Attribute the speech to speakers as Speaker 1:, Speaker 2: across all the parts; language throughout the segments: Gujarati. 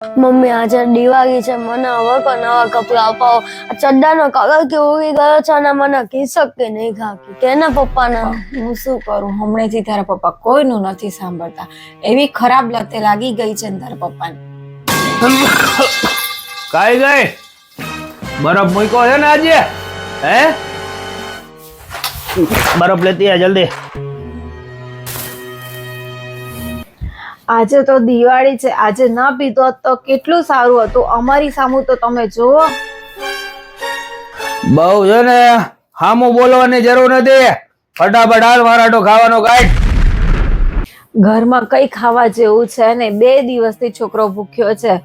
Speaker 1: મમ્મી આજે દિવાળી છે મને હવે કો નવા કપડા અપાવો. આ ચડ્ડાનો કલર કે ઉડી ગયો છે અને મને કિસક કે નહીં ખાકી કેને પપ્પાને?
Speaker 2: હું શું કરું? હમણાંથી તારા પપ્પા કોઈનું નથી સાંભળતા. એવી ખરાબ લતે લાગી ગઈ છે તારા પપ્પાને.
Speaker 3: કાઈ ગઈ? બરફ મૂક્યો છે ને આજે? હે? બરફ લેતી આ જલ્દી.
Speaker 2: આજે તો દિવાળી છે આજે ના પીધો તો કેટલું સારું હતું? અમારી સામુ તો તમે જુઓ.
Speaker 3: બહુ છે ને હામું બોલવાની જરૂર નથી. ફટાફટ હાલ મારાટો ખાવાનો કાઢ.
Speaker 2: ઘરમાં કઈ ખાવા જેવું છે ને બે દિવસથી છોકરો ભૂખ્યો છે.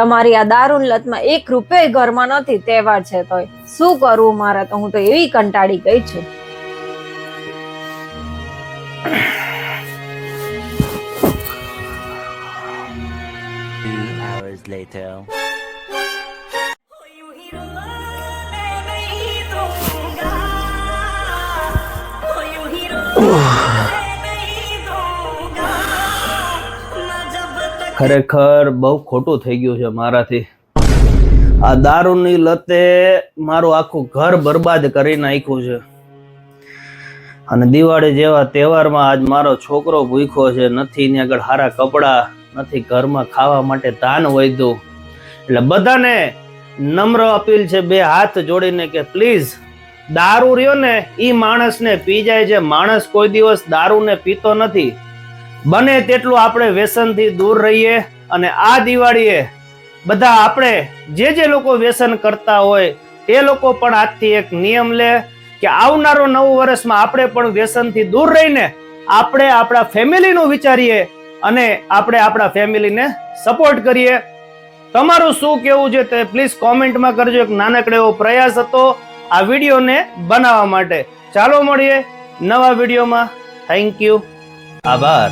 Speaker 2: તમારી આ દારૂન લતમાં એક રૂપિયા ઘરમાં નથી તહેવાર છે તોય. શું કરવું મારે તો? હું તો એવી કંટાળી ગઈ છું.
Speaker 4: Hours later.
Speaker 3: ખરેખર બહુ ખોટું થઈ ગયું છે મારાથી. આ દારૂની લતે મારું આખું ઘર બરબાદ કરી નાખ્યું છે. અને દિવાળી જેવા તહેવારમાં આજ મારો છોકરો ભૂખ્યો છે. નથી ત્યાં આગળ સારા કપડાં નથી, ઘરમાં ખાવા માટે તાન વધ્યું. એટલે બધાને નમ્ર અપીલ છે, બે હાથ જોડીને કે પ્લીઝ દારૂ રહ્યો ને એ માણસને પી જાય છે. માણસ કોઈ દિવસ દારૂને પીતો નથી. બને તેટલું આપણે વ્યસનથી દૂર રહીએ અને આ દિવાળીએ બધા આપણે જે જે લોકો વ્યસન કરતા હોય તે લોકો પણ આજથી એક નિયમ લે કે આવનારો નવું વર્ષમાં આપણે પણ વ્યસનથી દૂર રહીને આપણે આપણા ફેમિલીનું વિચારીએ અને આપણે આપણા ફેમિલીને સપોર્ટ કરીએ. તમારું શું કેવું છે તે પ્લીઝ કોમેન્ટમાં કરજો. એક નાનકડો એવો પ્રયાસ હતો આ વિડીયોને બનાવવા માટે. ચાલો મળીએ નવા વિડીયોમાં. થેન્ક યુ આભાર.